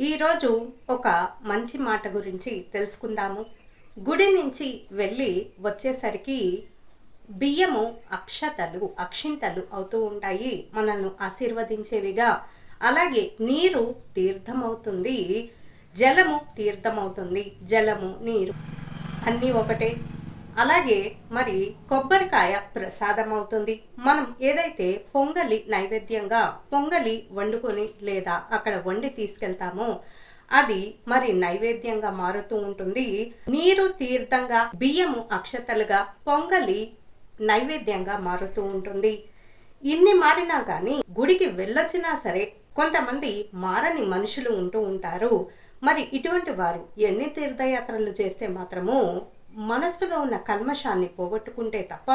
ఈరోజు ఒక మంచి మాట గురించి తెలుసుకుందాము. గుడి నుంచి వెళ్ళి వచ్చేసరికి బియ్యము అక్షతలు అక్షింతలు అవుతూ ఉంటాయి. మనల్ని ఆశీర్వదించేవిగా. అలాగే నీరు తీర్థమవుతుంది. జలము తీర్థమవుతుంది. జలము నీరు అన్నీ ఒకటే. అలాగే మరి కొబ్బరికాయ ప్రసాదం అవుతుంది మనం ఏదైతే పొంగలి నైవేద్యంగా పొంగలి వండుకొని లేదా అక్కడ వండి తీసుకెళ్తామో అది మరి నైవేద్యంగా మారుతూ ఉంటుంది. నీరు తీర్థంగా బియ్యము అక్షతలుగా పొంగలి నైవేద్యంగా మారుతూ ఉంటుంది. ఇన్ని మారినా కానీ గుడికి వెళ్ళొచ్చినా సరే కొంతమంది మారని మనుషులు ఉంటూ ఉంటారు. మరి ఇటువంటి వారు ఎన్ని తీర్థయాత్రలు చేస్తే మాత్రము మనస్సులో ఉన్న కల్మషాన్ని పోగొట్టుకుంటే తప్ప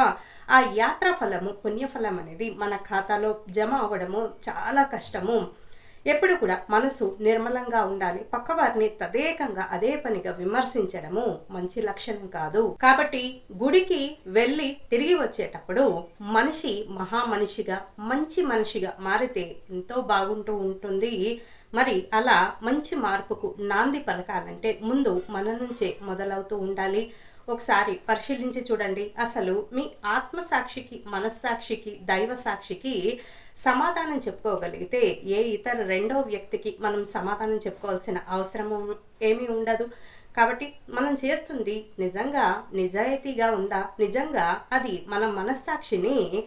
ఆ యాత్ర ఫలము పుణ్యఫలం అనేది మన ఖాతాలో జమ అవ్వడము చాలా కష్టము. ఎప్పుడు కూడా మనసు నిర్మలంగా ఉండాలి. పక్కవారిని తదేకంగా అదే పనిగా విమర్శించడము మంచి లక్షణం కాదు. కాబట్టి గుడికి వెళ్ళి తిరిగి వచ్చేటప్పుడు మనిషి మహా మనిషిగా మంచి మనిషిగా మారితే ఎంతో బాగుంటూ ఉంటుంది. మరి అలా మంచి మార్పుకు నాంది పలకాలంటే ముందు మన నుంచే మొదలవుతూ ఉండాలి. ఒకసారి పరిశీలించి చూడండి. అసలు మీ ఆత్మసాక్షికి మనస్సాక్షికి దైవ సాక్షికి సమాధానం చెప్పుకోగలిగితే ఏ ఇతర రెండో వ్యక్తికి మనం సమాధానం చెప్పుకోవాల్సిన అవసరము ఏమీ ఉండదు. కాబట్టి మనం చేస్తుంది నిజంగా నిజాయితీగా ఉందా? నిజంగా అది మన మనస్సాక్షిని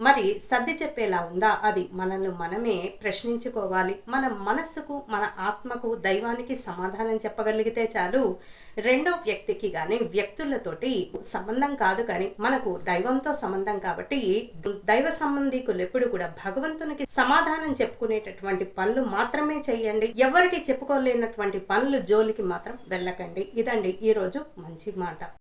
మరి సర్ది చెప్పేలా ఉందా? అది మనల్ని మనమే ప్రశ్నించుకోవాలి. మన మనస్సుకు మన ఆత్మకు దైవానికి సమాధానం చెప్పగలిగితే చాలు. రెండో వ్యక్తికి కానీ వ్యక్తులతోటి సంబంధం కాదు కానీ మనకు దైవంతో సంబంధం కాబట్టి దైవ సంబంధికులు ఎప్పుడు కూడా భగవంతునికి సమాధానం చెప్పుకునేటటువంటి పనులు మాత్రమే చేయండి ఎవరికి చెప్పుకోలేనటువంటి పనులు జోలికి మాత్రం వెళ్ళకండి. ఇదండి ఈరోజు మంచి మాట.